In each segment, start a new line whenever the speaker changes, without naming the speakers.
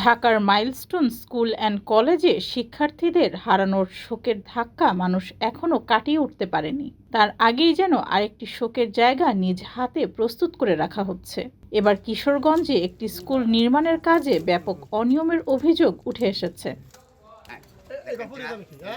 ঢাকার milestone school and কলেজে শিক্ষার্থীদের হারানোর শোকের ধাক্কা মানুষ এখনও কাটিয়ে উঠতে পারেনি। তার আগেই যেন আরেকটি শোকের জায়গা নিজ হাতে প্রস্তুত করে রাখা হচ্ছে। এবার কিশোরগঞ্জে একটি স্কুল নির্মাণের কাজে ব্যাপক অনিয়মের অভিযোগ উঠে এসেছে।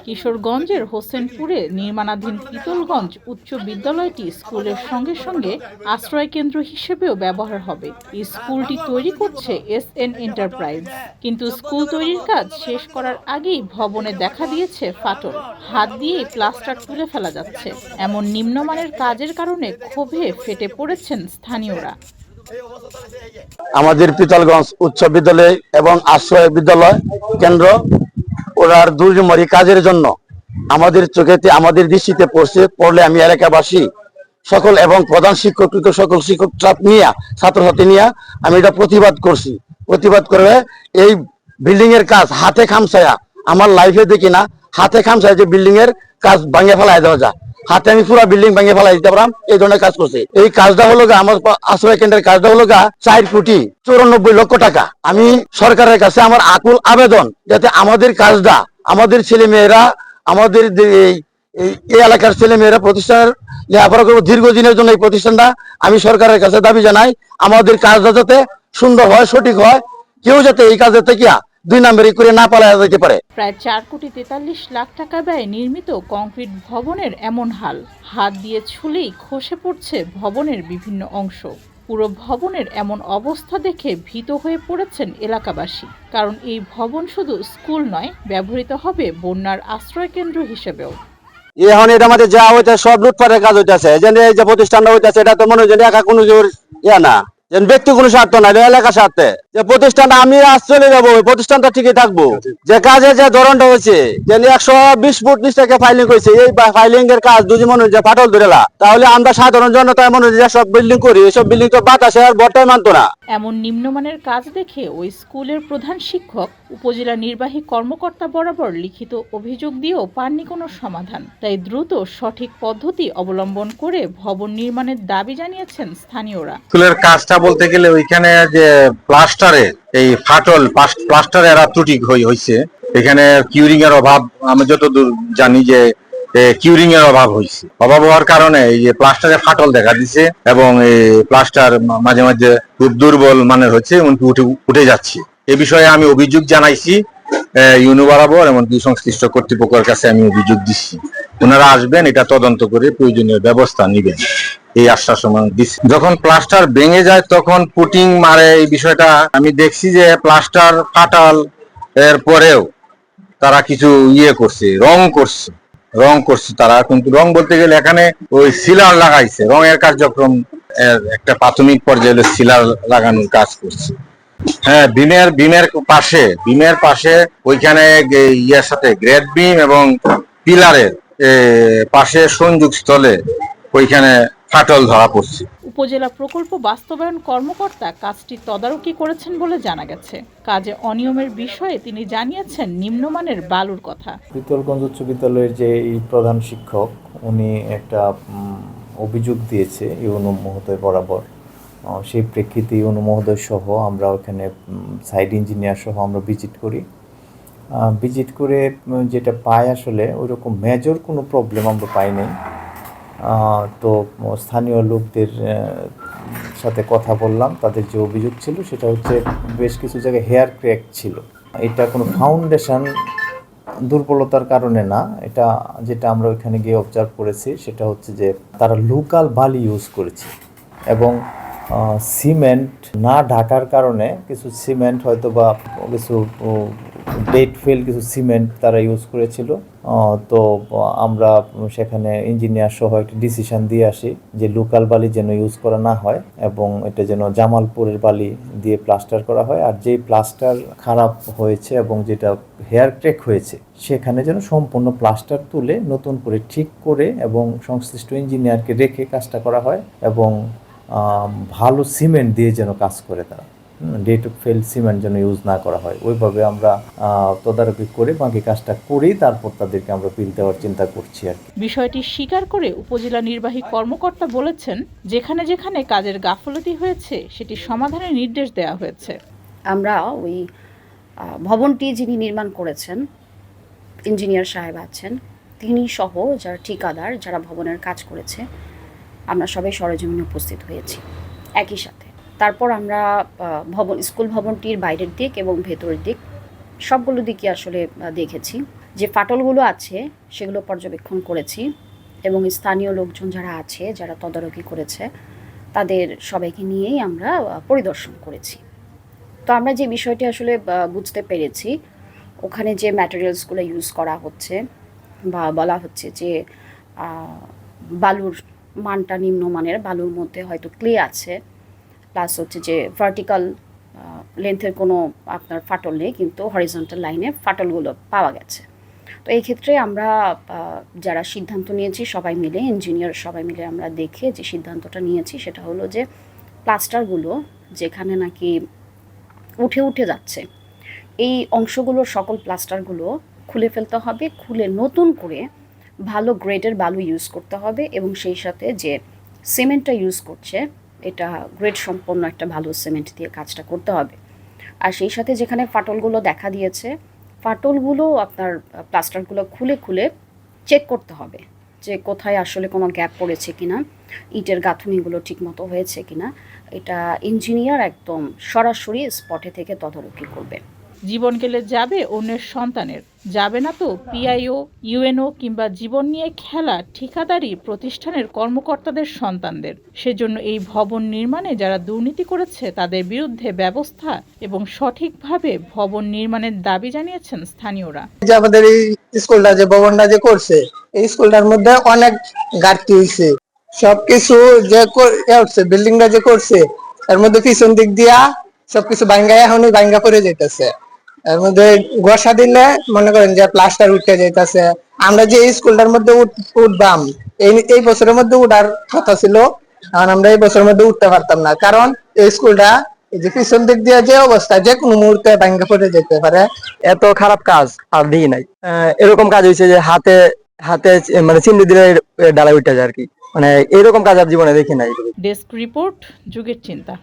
কিশোরগঞ্জের হোসেনপুরে নির্মাণাধীন পিতলগঞ্জ উচ্চ বিদ্যালয়টি স্কুলের সঙ্গে সঙ্গে আশ্রয় কেন্দ্র হিসেবেও ব্যবহার হবে। স্কুলটি তৈরি করছে এস এন এন্টারপ্রাইজ। কিন্তু স্কুল তৈরির কাজ শেষ করার আগেই ভবনে দেখা দিয়েছে ফাটল। হাত দিয়ে প্লাস্টার তুলে ফেলা যাচ্ছে। এমন নিম্নমানের কাজের কারণে ক্ষোভে ফেটে পড়েছেন স্থানীয়রা।
আমাদের পিতলগঞ্জ উচ্চ বিদ্যালয় এবং আশ্রয় বিদ্যালয় কেন্দ্র ওনার দুর্জমারি কাজের জন্য আমাদের চোখেতে, আমাদের দৃষ্টিতে পড়ছে, পড়লে আমি এলাকাবাসী সকল এবং প্রধান শিক্ষক সকল শিক্ষক স্টাফ নিয়ে, ছাত্রছাত্রী নিয়ে আমি এটা প্রতিবাদ করছি। প্রতিবাদ করে এই বিল্ডিং এর কাজ হাতে খামছায়া, আমার লাইফে দেখি না, হাতে খামছায়া যে বিল্ডিং এর কাজ ভাঙে ফেলায় দেওয়া যায়। হাতে আমি পুরো বিল্ডিং ভেঙে ফেলাই দিতে এই ধরনের কাজ করছে। এই কাজটা হলো গা, আমার আশ্রয় কেন্দ্রের কাজটা হলো গা চার কোটি চৌরানব্বই লক্ষ টাকা। আমি সরকারের কাছে আমার আকুল আবেদন যাতে আমাদের কাজটা, আমাদের ছেলে মেয়েরা আমাদের এই এলাকার ছেলে মেয়েরা প্রতিষ্ঠানের লেখাপড়া করব, দীর্ঘদিনের জন্য এই প্রতিষ্ঠানটা আমি সরকারের কাছে দাবি জানাই, আমাদের কাজটা যাতে সুন্দর হয়, সঠিক হয়, কেউ যাতে এই কাজের থেকে দুই নাম্বারই করে না পালায় যেতে পারে।
প্রায় চার কোটি তেতাল্লিশ লাখ টাকা ব্যয়ে নির্মিত কংক্রিট ভবনের এমন হাল। হাত দিয়ে ছুলেই খসে পড়ছে ভবনের বিভিন্ন অংশ। পুরো ভবনের এমন অবস্থা দেখে ভীত হয়ে পড়েছেন এলাকাবাসী। কারণ এই ভবন শুধু স্কুল নয় ব্যবহৃত হবে বন্যার আশ্রয় কেন্দ্র হিসেবেও।
এখন এটা আমাদের যা হইতে সব লুটপাটের কাজ হইতেছে। যে এই যে প্রতিষ্ঠানটা হইতেছে এটা তো মনে হয় একা কোনো জোর ইয়া না। যে ব্যক্তি কোনো স্বার্থ না এটা এলাকার স্বার্থে। যে প্রতিষ্ঠানটা আমি আজ চলে যাব ওই প্রতিষ্ঠানটা ঠিকই থাকব। যে কাজের যে ধরনটা হয়েছে যে একশো বিশ ফুট নিচ থেকে ফাইলিং হয়েছে এই ফাইলিং এর কাজ যদি মনে যে ফাটল ধরেলা তাহলে আমরা সাধারণ জনতা মনে হয় যে সব বিল্ডিং করি এসব বিল্ডিং তো বাতাসে আর বটাই মানতো না।
এমন নিম্নমানের কাজ দেখে ওই স্কুলের প্রধান শিক্ষক উপজেলা নির্বাহী কর্মকর্তা বরাবর লিখিত অভিযোগ দিয়েও পাননি কোনো সমাধান। তাই দ্রুত সঠিক পদ্ধতি অবলম্বন করে ভবন নির্মাণের দাবি জানিয়েছেন স্থানীয়রা।
স্কুলের কাজটা বলতে গেলে ওইখানে যে প্লাস্টারে এই ফাটল প্লাস্টারে এরা ত্রুটি হয়েছে এখানে কিউরিং এর অভাব, আমি যতদূর জানি যে কিউরিং এর অভাব হয়েছে অভাব হওয়ার কারণে এই যে প্লাস্টারে ফাটল দেখা দিছে এবং এই প্লাস্টার মাঝে মাঝে খুব দুর্বল মানের হচ্ছে, এমনকি উঠে উঠে যাচ্ছে। এ বিষয়ে আমি অভিযোগ জানাইছি ইউনো বরাবর এমনকি সংশ্লিষ্ট কর্তৃপক্ষের কাছে আমি অভিযোগ দিচ্ছি ওনারা আসবেন, এটা তদন্ত করে প্রয়োজনীয় ব্যবস্থা নিবেন। এই আশ্বাসন দিচ্ছি যখন প্লাস্টার ভেঙে যায়, তখন পুটিং মারে এই বিষয়টা। আমি দেখছি যে প্লাস্টার ফাটাল এর পরেও তারা কিছু ইয়ে করছে, রং করছে। রং করছে তারা, কিন্তু রং বলতে গেলে এখানে ওই সিলার লাগাইছে। রঙের কার্যক্রম একটা প্রাথমিক পর্যায়ে সিলার লাগানোর কাজ করছে। হ্যাঁ বিমের বিমের পাশে বিমের পাশে ওইখানে ইয়ের সাথে গ্রেড বিম এবং পিলারের পাশে সংযোগ স্থলে ওইখানে ফাটল ধরা পড়ছে।
উপজেলা প্রকল্প বাস্তবায়ন কর্মকর্তা কাজটি তদারকি করেছেন বলে জানা গেছে। কাজে অনিয়মের বিষয়ে তিনি জানিয়েছেন নিম্নমানের বালুর কথা।
বিতলগঞ্জ উচ্চ বিদ্যালয়ের যে এই প্রধান শিক্ষক উনি একটা অভিযোগ দিয়েছে ইউনু মহোদয় বরাবর। সেই প্রেক্ষিতে ইউনু মহোদয় সহ আমরা ওখানে সাইড ইঞ্জিনিয়ার সহ আমরা ভিজিট করি। ভিজিট করে যেটা পাই আসলে ওইরকম মেজর কোনো প্রবলেম আমরা পাই নাই। তো স্থানীয় লোকদের সাথে কথা বললাম, তাদের যে অভিযোগ ছিল সেটা হচ্ছে বেশ কিছু জায়গায় হেয়ার ক্র্যাক ছিল। এটা কোনো ফাউন্ডেশন দুর্বলতার কারণে না, এটা যেটা আমরা ওইখানে গিয়ে অবজার্ভ করেছি সেটা হচ্ছে যে তারা লোকাল বালি ইউজ করেছে এবং সিমেন্ট না ঢাকার কারণে কিছু সিমেন্ট হয়তো বা কিছু ডেট ফেল কিছু সিমেন্ট তারা ইউজ করেছিল। তো আমরা সেখানে ইঞ্জিনিয়ার সহ একটা ডিসিশন দিয়ে আসি যে লোকাল বালি যেন ইউজ করা না হয় এবং এটা যেন জামালপুরের বালি দিয়ে প্লাস্টার করা হয়। আর যেই প্লাস্টার খারাপ হয়েছে এবং যেটা হেয়ার ক্র্যাক হয়েছে, সেখানে যেন সম্পূর্ণ প্লাস্টার তুলে নতুন করে ঠিক করে এবং সংশ্লিষ্ট ইঞ্জিনিয়ারকে রেখে কাজটা করা হয় এবং ভালো সিমেন্ট দিয়ে যেন কাজ করে তারা। ডেট অফ ফেল সিমেন্ট যেন ইউজ না করা হয়। ওইভাবে আমরা তদারকি করে বাকি কাজটা করেই তারপর তাদেরকে আমরা বিল দেওয়ার চিন্তা করছি আর কি।
বিষয়টি স্বীকার করে উপজেলা নির্বাহী কর্মকর্তা বলেছেন যেখানে যেখানে কাজের গাফলতি হয়েছে সেটি সমাধানের নির্দেশ দেওয়া হয়েছে।
আমরা ওই ভবনটি যিনি নির্মাণ করেছেন ইঞ্জিনিয়ার সাহেব আছেন তিনি সহ যারা ঠিকাদার যারা ভবনের কাজ করেছে আমরা সবাই সরজমিনে উপস্থিত হয়েছি। একই সাথে তারপর আমরা ভবন, স্কুল ভবনটির বাইরের দিক এবং ভেতরের দিক সবগুলো দিকই আসলে দেখেছি। যে ফাটলগুলো আছে, সেগুলো পর্যবেক্ষণ করেছি এবং স্থানীয় লোকজন যারা আছে, যারা তদারকি করেছে, তাদের সবাইকে নিয়েই আমরা পরিদর্শন করেছি। তো আমরা যে বিষয়টি আসলে বুঝতে পেরেছি, ওখানে যে ম্যাটেরিয়ালসগুলো ইউজ করা হচ্ছে বা বলা হচ্ছে যে বালুর মানটা নিম্নমানের, বালুর মধ্যে হয়তো ক্লে আছে প্লাস হচ্ছে যে ভার্টিক্যাল লেন্থের কোনো আপনার ফাটল নেই, কিন্তু হরিজন্টাল লাইনে ফাটলগুলো পাওয়া গেছে। তো এই ক্ষেত্রে আমরা যারা সিদ্ধান্ত নিয়েছি সবাই মিলে ইঞ্জিনিয়ার সবাই মিলে আমরা দেখে যে সিদ্ধান্তটা নিয়েছি, সেটা হলো যে প্লাস্টারগুলো যেখানে নাকি উঠে উঠে যাচ্ছে, এই অংশগুলোর সকল প্লাস্টারগুলো খুলে ফেলতে হবে, খুলে নতুন করে ভালো গ্রেডের বালু ইউজ করতে হবে এবং সেই সাথে যে সিমেন্টটা ইউজ করছে এটা গ্রেড সম্পন্ন একটা ভালো সিমেন্ট দিয়ে কাজটা করতে হবে। আর সেই সাথে যেখানে ফাটলগুলো দেখা দিয়েছে, ফাটলগুলো আপনার প্লাস্টারগুলো খুলে খুলে চেক করতে হবে যে কোথায় আসলে কোনো গ্যাপ পড়েছে কিনা, ইটের গাঁথুনিগুলো ঠিকমতো হয়েছে কিনা। এটা ইঞ্জিনিয়ার একদম সরাসরি স্পটে থেকে তদারকি করবে।
জীবন গেলে যাবে অন্যের সন্তানের। যাবে না তো পিআইও, ইউএনও কিংবা জীবন নিয়ে খেলা ঠিকাদারি প্রতিষ্ঠানের কর্মকর্তাদের সন্তানদের। সেজন্য এই ভবন নির্মাণে যারা দুর্নীতি করেছে তাদের বিরুদ্ধে ব্যবস্থা এবং সঠিকভাবে ভবন নির্মাণের দাবি জানিয়েছেন স্থানীয়রা।
যে আমাদের এই স্কুলটা যে ভবনটা যে করছে, এই স্কুলটার মধ্যে অনেক ঘাটতি হয়েছে সবকিছু যে কর- ইয়ে বিল্ডিংটা যে করছে, এর মধ্যে পিছন দিক দিয়া সবকিছু ভাঙ্গা এখনই ভাঙ্গা করে যাইতেছে। এর মধ্যে গসা দিলে মনে করেন যে প্লাস্টার উঠে যাইতেছে। আমরা যে এই স্কুলটার মধ্যে উঠবাম এই এই বছরের মধ্যে উঠার কথা ছিল কারণ আমরা এই বছরের মধ্যে উঠতে পারতাম না। কারণ এই স্কুলটা এই যে পিছন দিক দিয়ে যে অবস্থা যে কোনো মুহূর্তে ভাঙ্গা পড়ে যেতে পারে।
এত খারাপ কাজ আর দিই নাই। আহ, এরকম কাজ হয়েছে যে হাতে হাতে মানে চিন্ডি দিলে ডালা উঠে যায় আর কি। মানে এরকম কাজ আর জীবনে দেখি নাই।
ডেস্ক রিপোর্ট যুগের চিন্তা।